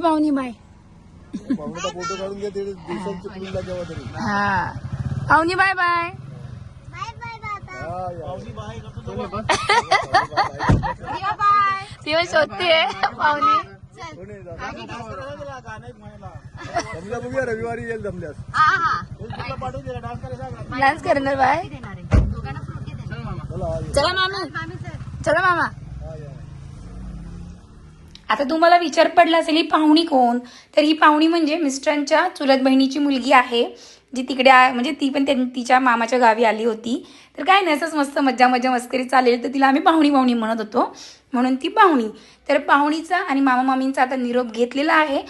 पाहुणी bye photo काढून घे ते दिवसात चिपळूणला केव्हा तरी. हा. पाहुणी बाय बाय. ती शोधते पाहुणी बघूया रविवारी येईल जमल्यास डान्स करणार बाय. चला मामा. चला मामा. आता तुम्हाला विचार पडला असेल ही पाहुणी कोण? तर ही पाहुणी म्हणजे मिस्टरांच्या चुलत बहिणीची मुलगी आहे जी तिकडे म्हणजे ती पण त्यां- तिच्या मामाच्या गावी आली होती. तर काय नाही असंच मस्त मज्जा मज्जा मस्करी चालेल तर तिला आम्ही पाहुणी पाहुणी म्हणत होतो म्हणून ती पाहुणी. तर पाहुणीचा आणि मामा मामींचा आता निरोप घेतलेला आहे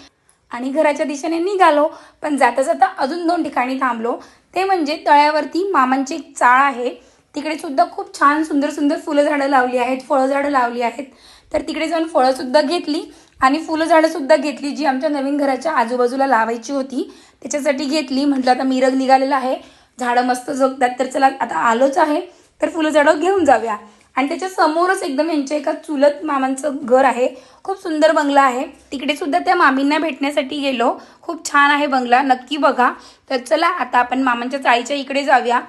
आणि घराच्या दिशेने निघालो. पण जाता जाता अजून दोन ठिकाणी थांबलो. ते म्हणजे तळ्यावरती मामांची एक चाळ आहे. तिकडे सुद्धा खूप छान सुंदर सुंदर फुलं झाडं लावली आहेत फळं झाडं लावली आहेत. तर तिकडे जाऊन फळंसुद्धा घेतली आणि फुलं झाडंसुद्धा घेतली जी आमच्या नवीन घराच्या आजूबाजूला लावायची होती. त्याच्यासाठी घेतली. म्हटलं आता मिरग निघालेला आहे. झाडं मस्त जगतात. तर चला आता आलोच आहे. तर फुलं झाडं घेऊन जाऊया. आणि त्याच्या समोरच एकदम यांच्या एका चुलत मामांचं घर आहे. खूप सुंदर बंगला आहे. तिकडे सुद्धा त्या मामींना भेटण्यासाठी गेलो. खूप छान आहे बंगला. नक्की बघा. तर चला आता आपण मामांच्या चाळीच्या इकडे जाऊया.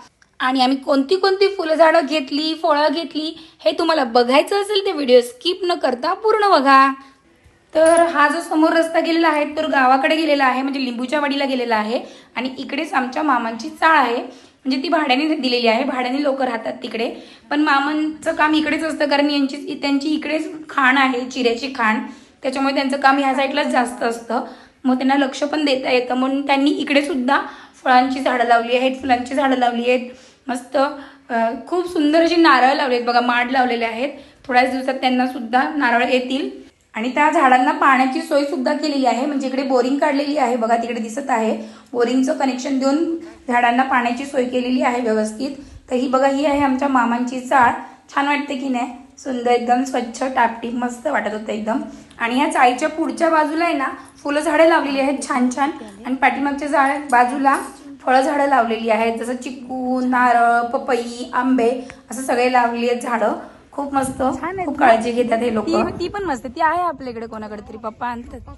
आणि आम्ही कोणती कोणती फुलझाडं घेतली फळं घेतली हे तुम्हाला बघायचं असेल ते व्हिडिओ स्किप न करता पूर्ण बघा. तर हा जो समोर रस्ता गेलेला आहे तर गावाकडे गेलेला आहे म्हणजे लिंबूच्या वाडीला गेलेला आहे. आणि इकडेच आमच्या मामांची चाळ आहे. म्हणजे ती भाड्याने दिलेली आहे भाड्याने लोक राहतात तिकडे. पण मामांचं काम इकडेच असतं कारण यांची त्यांची इकडेच खाण आहे चिऱ्याची खाण. त्याच्यामुळे त्यांचं काम ह्या साईडलाच जास्त असतं. मग त्यांना लक्ष पण देता येतं. म्हणून त्यांनी इकडे सुद्धा फळांची झाडं लावली आहेत फुलांची झाडं लावली आहेत. मस्त खूप सुंदर अशी नारळ लावले आहेत बघा माड लावलेले आहेत. थोड्याच दिवसात त्यांना सुद्धा नारळ येतील. आणि त्या झाडांना पाण्याची सोय सुद्धा केलेली आहे. म्हणजे इकडे बोरिंग काढलेली आहे बघा तिकडे दिसत आहे. बोरिंगचं कनेक्शन देऊन झाडांना पाण्याची सोय केलेली आहे व्यवस्थित. तर ही बघा ही आहे आमच्या मामांची चाळ. छान वाटते की नाही? सुंदर एकदम स्वच्छ टापटीप मस्त वाटत होतं एकदम. आणि या चाळीच्या पुढच्या बाजूला आहे ना फुलं झाडं लावलेली आहेत छान छान. आणि पाठीमागच्या झाड बाजूला फळं झाडं लावलेली आहेत जसं चिकू नारळ पपई आंबे असं सगळे लावलेली आहेत झाडं. खूप मस्त खूप काळजी घेतात हे लोक. ती पण मस्त ती आहे आपल्याकडे कोणाकडे तरी पप्पा आणतात.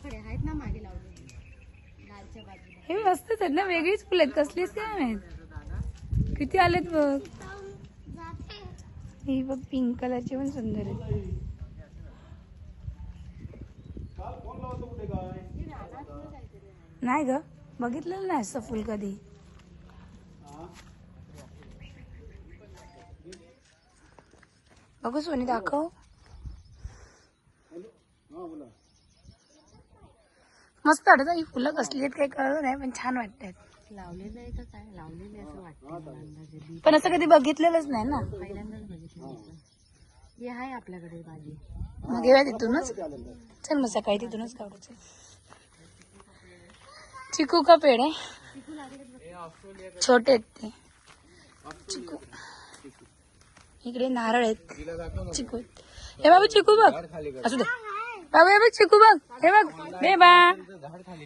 हे मस्तच आहेत ना वेगळीच फुलं आहेत कसलीच काय माहीत किती आलेत बघ. ही बघ पिंक कलरची पण सुंदर आहे नाही ग बघितलेलं नाही असं फुल कधी. बघू सोनी दाखव मस्त वाटत ही फुलं कसली आहेत काही कळलं नाही पण छान वाटतात. लावलेलं आहे का काय लावलेले असं वाटतं मला अंदाजे बी पण असं कधी बघितलेलंच नाही ना. पहिल्यांदाच बघितलं. हे आहे आपल्याकडे भाजी. मग घेऊया तिथूनच. चल मग सकाळी तिथूनच काढायचं चिकू का पेड आहे छोटे आहेत ते. चिकू. इकडे नारळ आहेत. चिकू हे बाबू चिकू बघ. असू दे. बाबू हे बघ चिकू बघ. हे बघ. दे बा.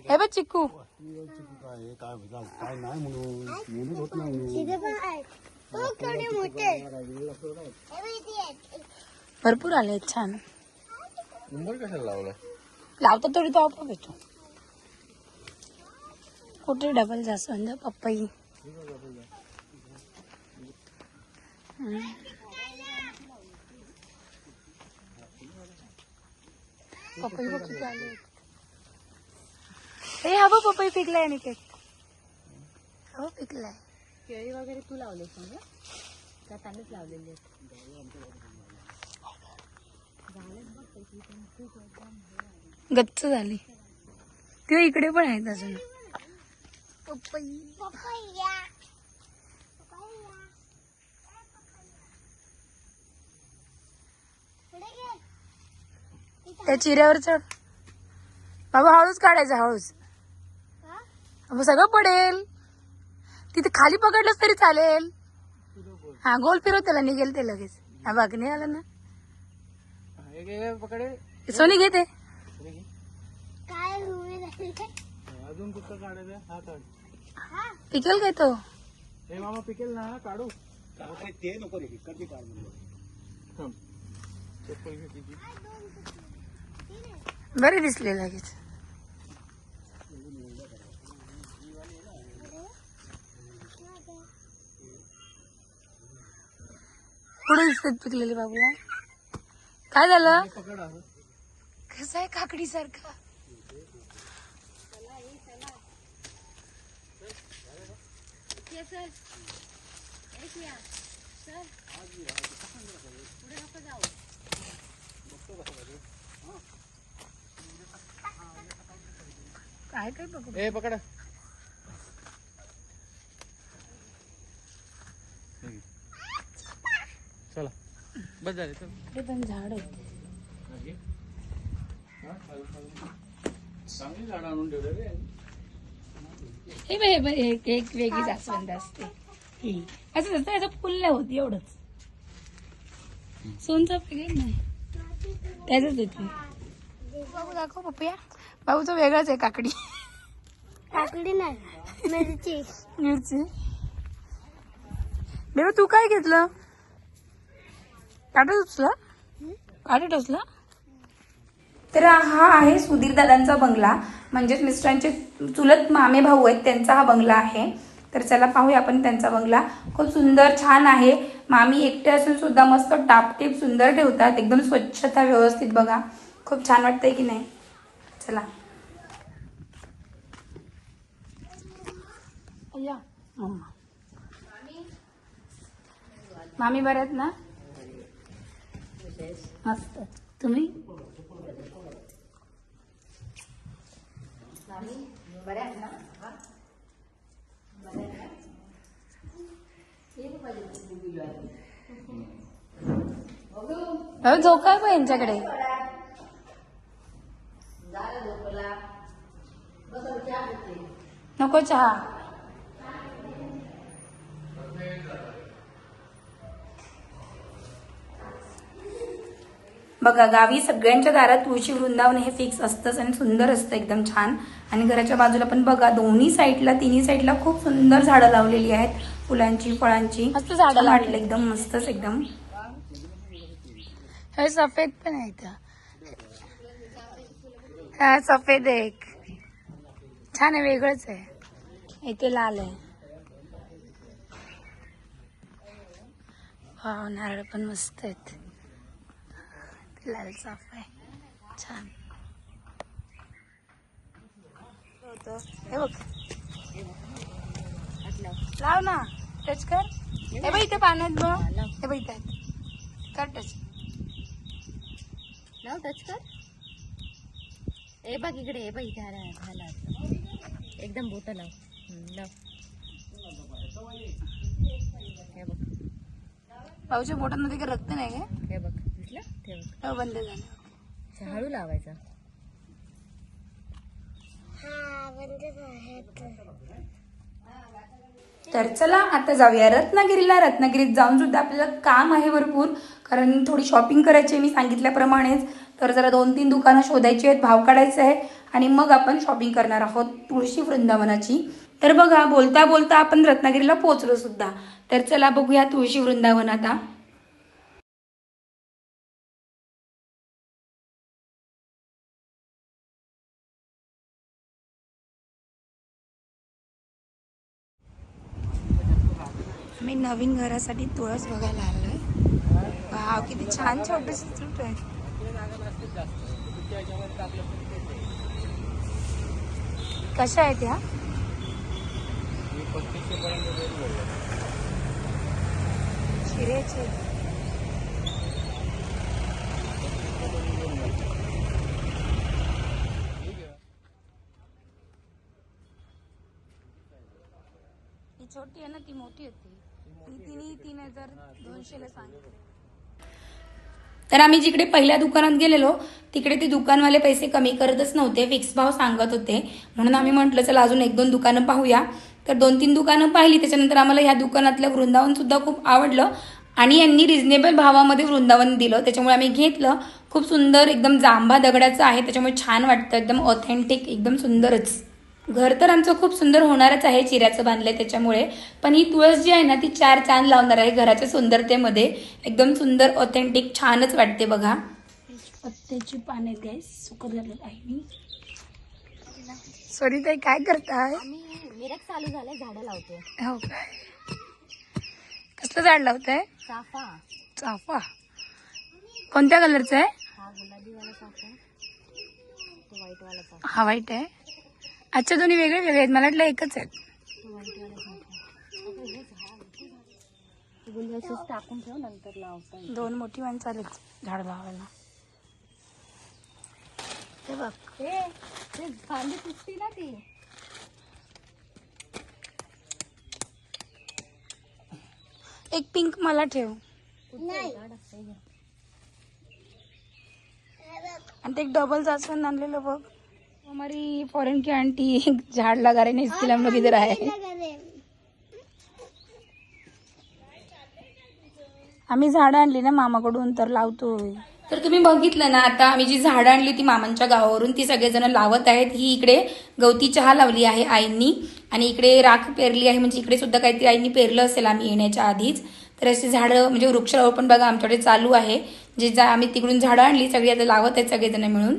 हे बघ चिकू. काय नाही म्हणून होत नाही भरपूर आले आहेत छान. मुंबई लावता थोडी तो आपण भेटतो कुठे डबल जास्त म्हणजे पपई पपई बघ किती आले आहेत. ए हा बघ पपई पिकलाय निकेत हो पिकलाय केळी वगैरे तू लावलेस म्हणजे त्या त्यांनीच लावलेली आहेत गच्च झाली. ते इकडे पण आहेत अजून. पपई त्या चिऱ्यावर चढ बाबा हळूच काढायचं हळूच. मग सगळं पडेल. तिथे खाली पकडलंच तरी चालेल. हा गोल फिरव त्याला निघेल ते लगेच. हा बघ नाही आलं ना सोनी घेते अजून कुठं काढायचं? हा काढ. पिकेल काय तो? हे मामा पिकेल ना काढू. ते नको रे काढ बरे दिसले लगेच. पुढे दिसतात पिकलेले बाबूला? काय झालं? कसं आहे काकडी सारखा पुढे जाऊ काय काय बघू? ए पकड. चला. बस झाले चल. ते पण झाड आहेत चांगली झाड आणून ठेवले रे. हे बघ, हे बघ, एक एक वेगळी जास्वंद असते. ही. असं असतं याचं फुल नाही होत एवढंच. सोनचा वेगळं नाही त्याच येते बाबू दाखव पप्पया. बाबूचं वेगळंच आहे काकडी. काकडी नाही मिरची. मिरची बेबा तू काय घेतलं? काटा टोचला? काटा टोचला? तर हा आहे सुधीर दादांचा बंगला. म्हणजेच मिस्टरांचे चुलत मामे भाऊ आहेत त्यांचा हा बंगला आहे. तर चला पाहूया आपण त्यांचा बंगला. खूप सुंदर छान आहे. मामी एकटे असून सुद्धा मस्त टापटीप सुंदर ठेवतात. एकदम स्वच्छता व्यवस्थित बघा. खूप छान वाटतंय की नाही? चला. मम्मा मामी बऱ्या आहेत ना? मस्त. तुम्ही? झोका पण यांच्याकडे. नको चहा. बघा गावी सगळ्यांच्या दारात तुळशी वृंदावन हे फिक्स असतंच आणि सुंदर असतं एकदम छान. आणि घराच्या बाजूला पण बघा दोन्ही साईडला तिन्ही साईडला खूप सुंदर झाडं लावलेली आहेत. फुलांची फळांची. मस्त झाडं. वाटलं एकदम मस्तच एकदम. हे सफेद पण आहे इथं. हा सफेद आहे एक. छान आहे वेगळंच आहे. इथे लाल आहे. वाव नारळ पण मस्त आहेत. लाल साफ आहे. छान. हे बघ. लाव ना. टच कर. हे बघ इथे पाण्यात बघ. हे बघ इथे. कर टच लाव टच कर. ए बघ इकडे ए बघ इथे आला झाला एकदम बोट लाव. लाव. हे बघ. भाऊच्या बोटांमध्ये काही रक्त नाही काय हे बघ. हो, बंद झालं अच्छा, हळू लावायचा. तर चला आता जाऊया रत्नागिरीला. रत्नागिरीत जाऊन सुद्धा आपल्याला काम आहे भरपूर. कारण थोडी शॉपिंग करायची आहे मी सांगितल्याप्रमाणेच. तर जरा दोन तीन दुकानं शोधायची आहेत भाव काढायचा आहे आणि मग आपण शॉपिंग करणार आहोत तुळशी वृंदावनाची. तर बघा बोलता बोलता आपण रत्नागिरीला पोहोचलो सुद्धा. तर चला बघूया तुळशी वृंदावन आता मी नवीन घरासाठी तुळस बघायला आलो आहे किती छान छोटस तुट आहे. कशा आहेत ह्या? शिरेचे छोटी आहे ना ती मोठी होती. ती तिने तीन हजार दोनशेला सांगितले. तर आम्ही जिकडे पहिल्या दुकानात गेलेलो तिकडे ते दुकानवाले पैसे कमी करतच नव्हते फिक्स भाव सांगत होते. म्हणून आम्ही म्हटलं चला अजून एक दोन दुकानं पाहूया. तर दोन तीन दुकानं पाहिली त्याच्यानंतर आम्हाला ह्या दुकानातलं वृंदावन सुद्धा खूप आवडलं आणि यांनी रिझनेबल भावामध्ये वृंदावन दिलं. त्याच्यामुळे आम्ही घेतलं. खूप सुंदर एकदम जांभा दगडाचं आहे त्याच्यामुळे छान वाटतं एकदम ऑथेंटिक एकदम सुंदरच. घर तर आमचं खूप सुंदर होणारच आहे चिऱ्याचं बांधलंय त्याच्यामुळे. पण ही तुळस जी आहे ना ती चार चांद लावणार आहे घराच्या सुंदरतेमध्ये. एकदम सुंदर ऑथेंटिक छानच वाटते बघा. पत्त्याची पाने सुकत झालेलं आहे मी सॉरी ताई काय करताय? आम्ही मिरक चालू झालंय झाडं लावतो. हो काय? कसलं झाड लावताय? चाफा. चाफा. कोणत्या कलरचा आहे? हा गुलाबीवाला चाफा. तो व्हाईटवाला चाफा. हा वाईट आहे. अच्छा दोन्ही वेगळे वेगळे आहेत. मला वाटलं एकच आहेत. तो टाकून ठेव नंतर लावता दोन मोठी माणसं आलीच झाड लावायला. बघ. ते फांदी तुटती ना ती. एक पिंक मला ठेव. आणि ते एक डबल जास्वंद आणलेलं बघ. हमारी फॉरेन की आंटी झाड लगा रहे हैं इसके लिए हम लोग इधर आए आम्ही झाडं आणली ना मामाकडून तर लावतोय. तर तुम्ही बघितलं ना आता आम्ही जी झाडं आणली होती मामांच्या गावावरून ती सगळेजण लावत आहेत. ही इकडे गवती चहा लावली आहे आईंनी आणि इकडे राख पेरली आहे. म्हणजे इकडे सुद्धा काहीतरी आईंनी पेरलं असेल आम्ही येण्याच्या आधीच. तर अशी झाडं म्हणजे वृक्षारोपण बघा आमच्याकडे चालू आहे. जे जा आम्ही तिकडून झाडं आणली सगळी आता लावत आहेत सगळेजण मिळून.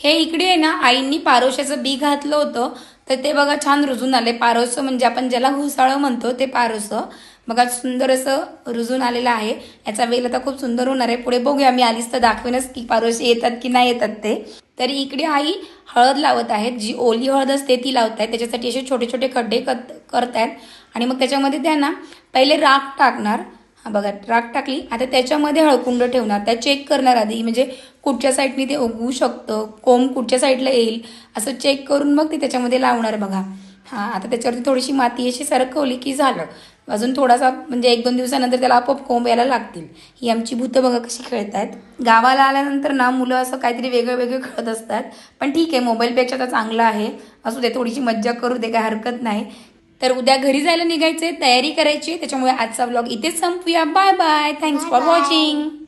हे इकडे आहे ना आईंनी पारोशाचं बी घातलं होतं. तर ते बघा छान रुजून आले. पारोसं म्हणजे आपण ज्याला घुसाळं म्हणतो ते पारोसं. बघा सुंदर असं रुजून आलेलं आहे. याचा वेल आता खूप सुंदर होणार आहे. पुढे बघूया मी आलीच तर दाखवेनच की पारोसे येतात की नाही येतात ते. तरी इकडे आई हळद लावत आहेत. जी ओली हळद असते ती लावत आहेत. त्याच्यासाठी असे छोटे छोटे खड्डे करत करतायत. आणि मग त्याच्यामध्ये त्यांना पहिले राख टाकणार. बघा राख टाकली. आता त्याच्यामध्ये हळकुंड ठेवणार. त्या चेक करणार आधी. म्हणजे कुठच्या साईडनी ते उगवू शकतं कोंब कुठच्या साईडला येईल असं चेक करून मग ते त्याच्यामध्ये लावणार बघा. हां आता त्याच्यावरती थोडीशी माती अशी सरकवली की झालं. अजून थोडासा म्हणजे एक दोन दिवसानंतर त्याला आपोआप कोंब यायला लागतील. ही आमची भूतं बघा कशी खेळत आहेत गावाला आल्यानंतर ना मुलं असं काहीतरी वेगळं वेगळं खेळत असतात. पण ठीक आहे मोबाईलपेक्षा तर चांगलं आहे. असू दे थोडीशी मज्जा करू दे काय हरकत नाही. तर उद्या घरी जायला निघायचे तयारी करायची त्याच्यामुळे आजचा ब्लॉग इथेच संपूया. Bye bye thanks for watching